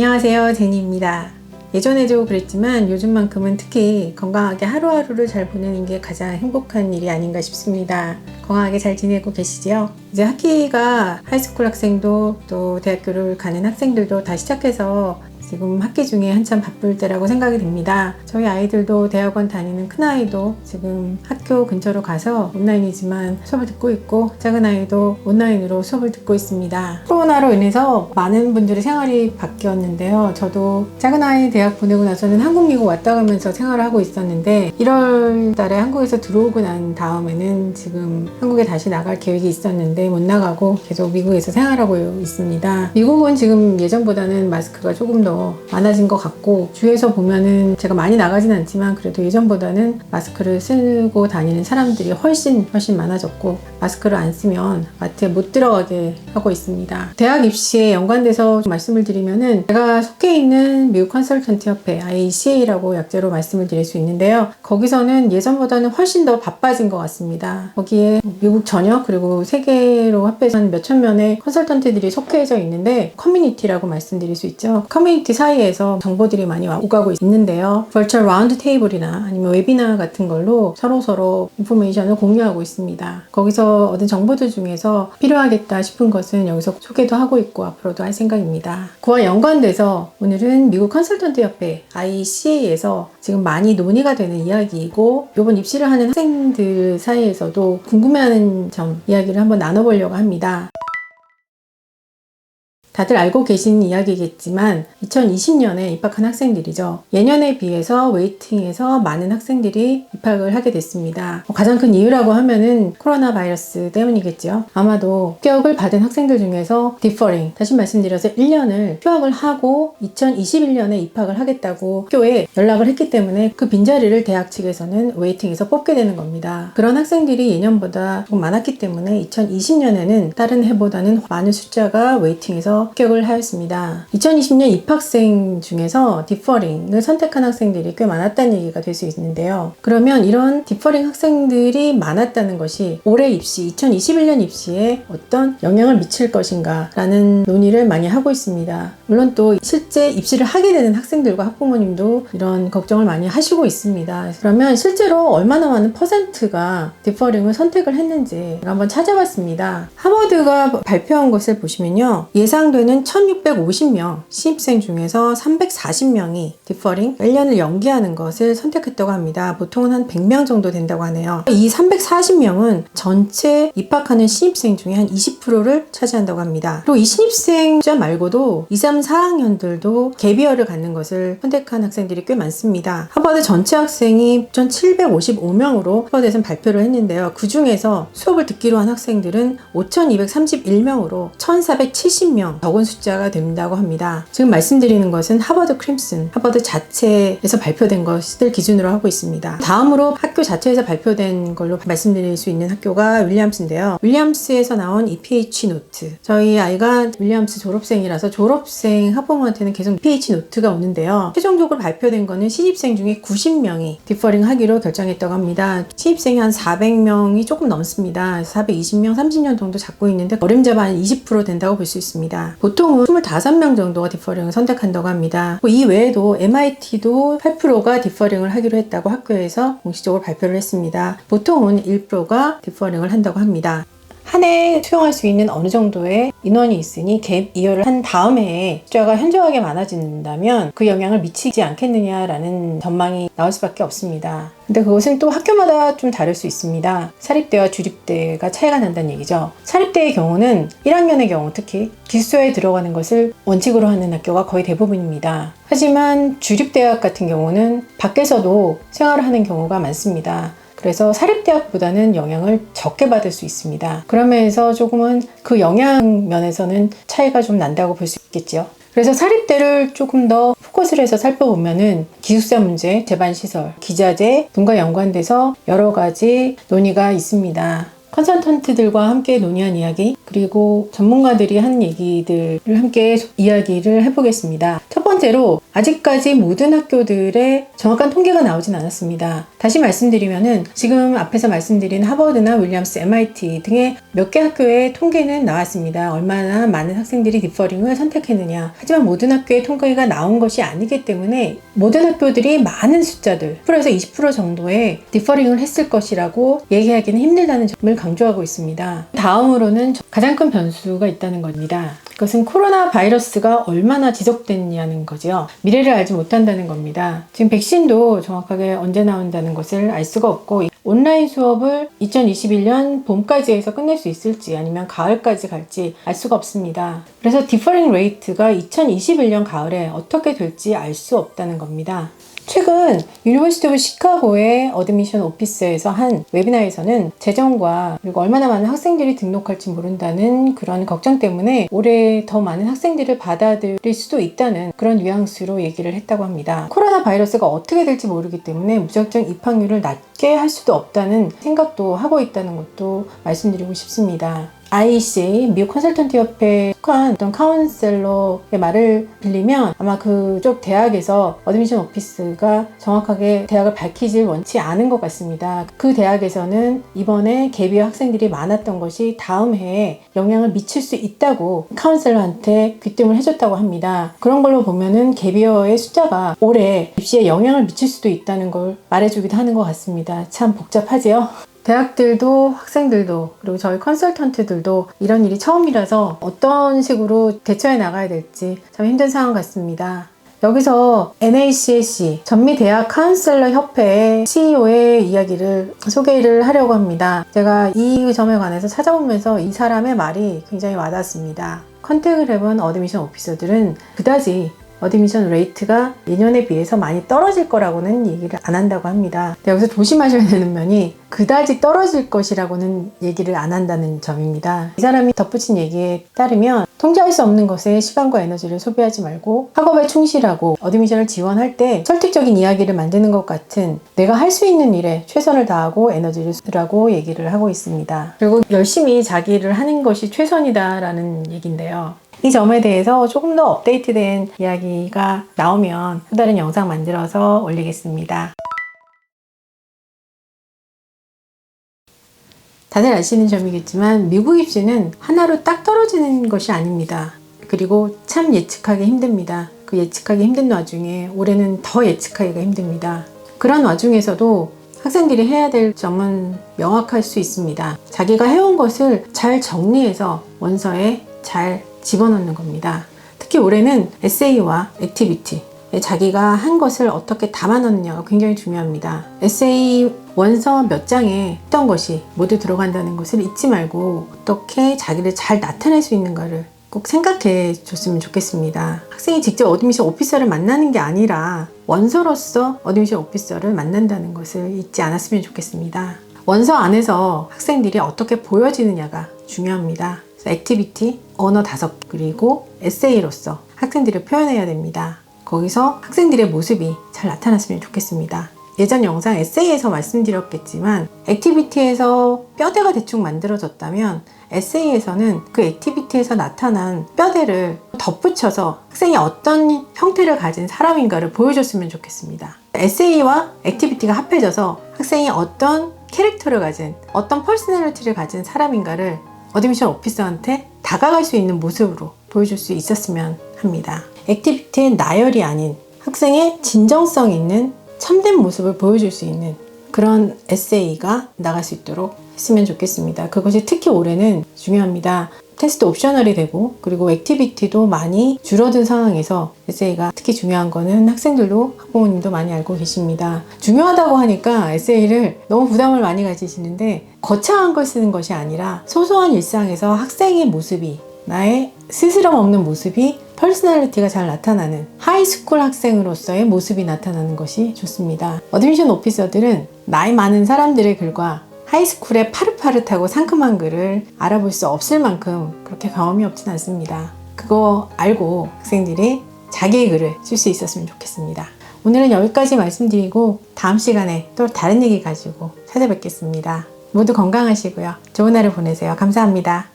안녕하세요. 제니입니다. 예전에도 그랬지만 요즘만큼은 특히 건강하게 하루하루를 잘 보내는 게 가장 행복한 일이 아닌가 싶습니다. 건강하게 잘 지내고 계시지요? 이제 학기가 하이스쿨 학생도 또 대학교를 가는 학생들도 다 시작해서 지금 학기 중에 한참 바쁠 때라고 생각이 됩니다. 저희 아이들도 대학원 다니는 큰아이도 지금 학교 근처로 가서 온라인이지만 수업을 듣고 있고 작은 아이도 온라인으로 수업을 듣고 있습니다. 코로나로 인해서 많은 분들의 생활이 바뀌었는데요. 저도 작은 아이 대학 보내고 나서는 한국 미국 왔다 가면서 생활을 하고 있었는데 1월 달에 한국에서 들어오고 난 다음에는 지금 한국에 다시 나갈 계획이 있었는데 못 나가고 계속 미국에서 생활하고 있습니다. 미국은 지금 예전보다는 마스크가 조금 더 많아진 것 같고 주위에서 보면은 제가 많이 나가진 않지만 그래도 예전보다는 마스크를 쓰고 다니는 사람들이 훨씬 훨씬 많아졌고 마스크를 안 쓰면 마트에 못 들어가게 하고 있습니다. 대학 입시에 연관돼서 좀 말씀을 드리면은 제가 속해 있는 미국 컨설턴트 협회 ICA라고 약자로 말씀을 드릴 수 있는데요. 거기서는 예전보다는 훨씬 더 바빠진 것 같습니다. 거기에 미국 전역 그리고 세계로 합해서 몇천 명의 컨설턴트들이 속해져 있는데 커뮤니티라고 말씀드릴 수 있죠. 커뮤니티 사이에서 정보들이 많이 오가고 있는데요. 버추얼 라운드 테이블이나 아니면 웨비나 같은 걸로 서로 서로 인포메이션을 공유하고 있습니다. 거기서 얻은 정보들 중에서 필요하겠다 싶은 것은 여기서 소개도 하고 있고 앞으로도 할 생각입니다. 그와 연관돼서 오늘은 미국 컨설턴트 협회 ICA에서 지금 많이 논의가 되는 이야기이고 이번 입시를 하는 학생들 사이에서도 궁금해하는 점 이야기를 한번 나눠보려고 합니다. 다들 알고 계신 이야기겠지만 2020년에 입학한 학생들이죠. 예년에 비해서 웨이팅에서 많은 학생들이 입학을 하게 됐습니다. 뭐 가장 큰 이유라고 하면은 코로나 바이러스 때문이겠죠. 아마도 합격을 받은 학생들 중에서 디퍼링, 다시 말씀드려서 1년을 휴학을 하고 2021년에 입학을 하겠다고 학교에 연락을 했기 때문에 그 빈자리를 대학 측에서는 웨이팅에서 뽑게 되는 겁니다. 그런 학생들이 예년보다 많았기 때문에 2020년에는 다른 해보다는 많은 숫자가 웨이팅에서 합격을 하였습니다. 2020년 입학생 중에서 디퍼링을 선택한 학생들이 꽤 많았다는 얘기가 될 수 있는데요. 그러면 이런 디퍼링 학생들이 많았다는 것이 올해 입시, 2021년 입시에 어떤 영향을 미칠 것인가 라는 논의를 많이 하고 있습니다. 물론 또 실제 입시를 하게 되는 학생들과 학부모님도 이런 걱정을 많이 하시고 있습니다. 그러면 실제로 얼마나 많은 퍼센트가 디퍼링을 선택을 했는지 한번 찾아봤습니다. 하버드가 발표한 것을 보시면요. 예상 되는 1650명 신입생 중에서 340명이 디퍼링 1년을 연기하는 것을 선택했다고 합니다. 보통은 한 100명 정도 된다고 하네요. 이 340명은 전체 입학하는 신입생 중에 한 20%를 차지한다고 합니다. 그리고 이 신입생 자 말고도 2, 3, 4학년들도 갭이어를 갖는 것을 선택한 학생들이 꽤 많습니다. 하버드 전체 학생이 1755명으로 하버드에서 발표를 했는데요. 그 중에서 수업을 듣기로 한 학생들은 5231명으로 1470명 적은 숫자가 된다고 합니다. 지금 말씀드리는 것은 하버드 크림슨, 하버드 자체에서 발표된 것을 기준으로 하고 있습니다. 다음으로 학교 자체에서 발표된 걸로 말씀드릴 수 있는 학교가 윌리엄스인데요. 윌리엄스에서 나온 EPH 노트. 저희 아이가 윌리엄스 졸업생이라서 졸업생 학부모한테는 계속 EPH 노트가 오는데요. 최종적으로 발표된 거는 신입생 중에 90명이 디퍼링 하기로 결정했다고 합니다. 신입생이 한 400명이 조금 넘습니다. 420명, 30년 정도 잡고 있는데 어림잡아 한 20% 된다고 볼 수 보통은 25명 정도가 디퍼링을 선택한다고 합니다. 이 외에도 MIT도 8%가 디퍼링을 하기로 했다고 학교에서 공식적으로 발표를 했습니다. 보통은 1%가 디퍼링을 한다고 합니다. 한해 수용할 수 있는 어느 정도의 인원이 있으니 갭 이어를 한 다음 해에 숫자가 현저하게 많아진다면 그 영향을 미치지 않겠느냐라는 전망이 나올 수밖에 없습니다. 근데 그것은 또 학교마다 좀 다를 수 있습니다. 사립대와 주립대가 차이가 난다는 얘기죠. 사립대의 경우는 1학년의 경우 특히 기수에 들어가는 것을 원칙으로 하는 학교가 거의 대부분입니다. 하지만 주립대학 같은 경우는 밖에서도 생활을 하는 경우가 많습니다. 그래서 사립대학보다는 영향을 적게 받을 수 있습니다. 그러면서 조금은 그 영향 면에서는 차이가 좀 난다고 볼 수 있겠죠. 그래서 사립대를 조금 더 포커스를 해서 살펴보면은 기숙사 문제, 재반 시설, 기자재 등과 연관돼서 여러 가지 논의가 있습니다. 컨설턴트들과 함께 논의한 이야기 그리고 전문가들이 한 얘기들을 함께 이야기를 해보겠습니다. 첫 번째 번째로 아직까지 모든 학교들의 정확한 통계가 나오진 않았습니다. 다시 말씀드리면은 지금 앞에서 말씀드린 하버드나 윌리엄스, MIT 등의 몇 개 학교의 통계는 나왔습니다. 얼마나 많은 학생들이 디퍼링을 선택했느냐. 하지만 모든 학교의 통계가 나온 것이 아니기 때문에 모든 학교들이 많은 숫자들, 10%에서 20% 정도의 디퍼링을 했을 것이라고 얘기하기는 힘들다는 점을 강조하고 있습니다. 다음으로는 가장 큰 변수가 있다는 겁니다. 그것은 코로나 바이러스가 얼마나 지속됐냐는 거죠. 미래를 알지 못한다는 겁니다. 지금 백신도 정확하게 언제 나온다는 것을 알 수가 없고 온라인 수업을 2021년 봄까지 해서 끝낼 수 있을지 아니면 가을까지 갈지 알 수가 없습니다. 그래서 디퍼링 레이트가 2021년 가을에 어떻게 될지 알 수 없다는 겁니다. 최근 유니버시티 오브 시카고의 어드미션 오피스에서 한 웨비나에서는 재정과 그리고 얼마나 많은 학생들이 등록할지 모른다는 그런 걱정 때문에 올해 더 많은 학생들을 받아들일 수도 있다는 그런 뉘앙스로 얘기를 했다고 합니다. 코로나 바이러스가 어떻게 될지 모르기 때문에 무작정 입학률을 낮게 할 수도 없다는 생각도 하고 있다는 것도 말씀드리고 싶습니다. IEC 미국 컨설턴트 협회에 속한 어떤 카운셀러의 말을 빌리면 아마 그쪽 대학에서 어드미션 오피스가 정확하게 대학을 밝히질 원치 않은 것 같습니다. 그 대학에서는 이번에 개비어 학생들이 많았던 것이 다음 해에 영향을 미칠 수 있다고 카운셀러한테 귀띔을 해줬다고 합니다. 그런 걸로 보면은 개비어의 숫자가 올해 입시에 영향을 미칠 수도 있다는 걸 말해주기도 하는 것 같습니다. 참 복잡하지요? 대학들도 학생들도 그리고 저희 컨설턴트들도 이런 일이 처음이라서 어떤 식으로 대처해 나가야 될지 참 힘든 상황 같습니다. 여기서 NACAC 전미대학 카운셀러 협회 CEO의 이야기를 소개를 하려고 합니다. 제가 이 점에 관해서 찾아보면서 이 사람의 말이 굉장히 와닿습니다. 컨택을 해본 어드미션 오피서들은 그다지 어드미션 레이트가 예년에 비해서 많이 떨어질 거라고는 얘기를 안 한다고 합니다. 여기서 조심하셔야 되는 면이 그다지 떨어질 것이라고는 얘기를 안 한다는 점입니다. 이 사람이 덧붙인 얘기에 따르면 통제할 수 없는 것에 시간과 에너지를 소비하지 말고 학업에 충실하고 어드미션을 지원할 때 설득적인 이야기를 만드는 것 같은 내가 할 수 있는 일에 최선을 다하고 에너지를 쓰라고 얘기를 하고 있습니다. 그리고 열심히 자기 일을 하는 것이 최선이다라는 얘기인데요. 이 점에 대해서 조금 더 업데이트된 이야기가 나오면 또 다른 영상 만들어서 올리겠습니다. 다들 아시는 점이겠지만 미국 입시는 하나로 딱 떨어지는 것이 아닙니다. 그리고 참 예측하기 힘듭니다. 그 예측하기 힘든 와중에 올해는 더 예측하기가 힘듭니다. 그런 와중에서도 학생들이 해야 될 점은 명확할 수 있습니다. 자기가 해온 것을 잘 정리해서 원서에 잘 집어넣는 겁니다. 특히 올해는 에세이와 액티비티, 자기가 한 것을 어떻게 담아넣느냐가 굉장히 중요합니다. 에세이 원서 몇 장에 했던 것이 모두 들어간다는 것을 잊지 말고 어떻게 자기를 잘 나타낼 수 있는가를 꼭 생각해 줬으면 좋겠습니다. 학생이 직접 어드미션 오피서를 만나는 게 아니라 원서로서 어드미션 오피서를 만난다는 것을 잊지 않았으면 좋겠습니다. 원서 안에서 학생들이 어떻게 보여지느냐가 중요합니다. 액티비티, 언어 다섯 그리고 에세이로서 학생들을 표현해야 됩니다. 거기서 학생들의 모습이 잘 나타났으면 좋겠습니다. 예전 영상 에세이에서 말씀드렸겠지만 액티비티에서 뼈대가 대충 만들어졌다면 에세이에서는 그 액티비티에서 나타난 뼈대를 덧붙여서 학생이 어떤 형태를 가진 사람인가를 보여줬으면 좋겠습니다. 에세이와 액티비티가 합해져서 학생이 어떤 캐릭터를 가진 어떤 퍼스널리티를 가진 사람인가를 어드미션 오피서한테 다가갈 수 있는 모습으로 보여줄 수 있었으면 합니다. 액티비티의 나열이 아닌 학생의 진정성 있는 참된 모습을 보여줄 수 있는 그런 에세이가 나갈 수 있도록 했으면 좋겠습니다. 그것이 특히 올해는 중요합니다. 테스트 옵셔널이 되고 그리고 액티비티도 많이 줄어든 상황에서 에세이가 특히 중요한 거는 학생들도 학부모님도 많이 알고 계십니다. 중요하다고 하니까 에세이를 너무 부담을 많이 가지시는데 거창한 걸 쓰는 것이 아니라 소소한 일상에서 학생의 모습이 나의 스스럼 없는 모습이 퍼스널리티가 잘 나타나는 하이스쿨 학생으로서의 모습이 나타나는 것이 좋습니다. 어드미션 오피서들은 나이 많은 사람들의 글과 하이스쿨의 파릇파릇하고 상큼한 글을 알아볼 수 없을 만큼 그렇게 경험이 없진 않습니다. 그거 알고 학생들이 자기의 글을 쓸 수 있었으면 좋겠습니다. 오늘은 여기까지 말씀드리고 다음 시간에 또 다른 얘기 가지고 찾아뵙겠습니다. 모두 건강하시고요. 좋은 하루 보내세요. 감사합니다.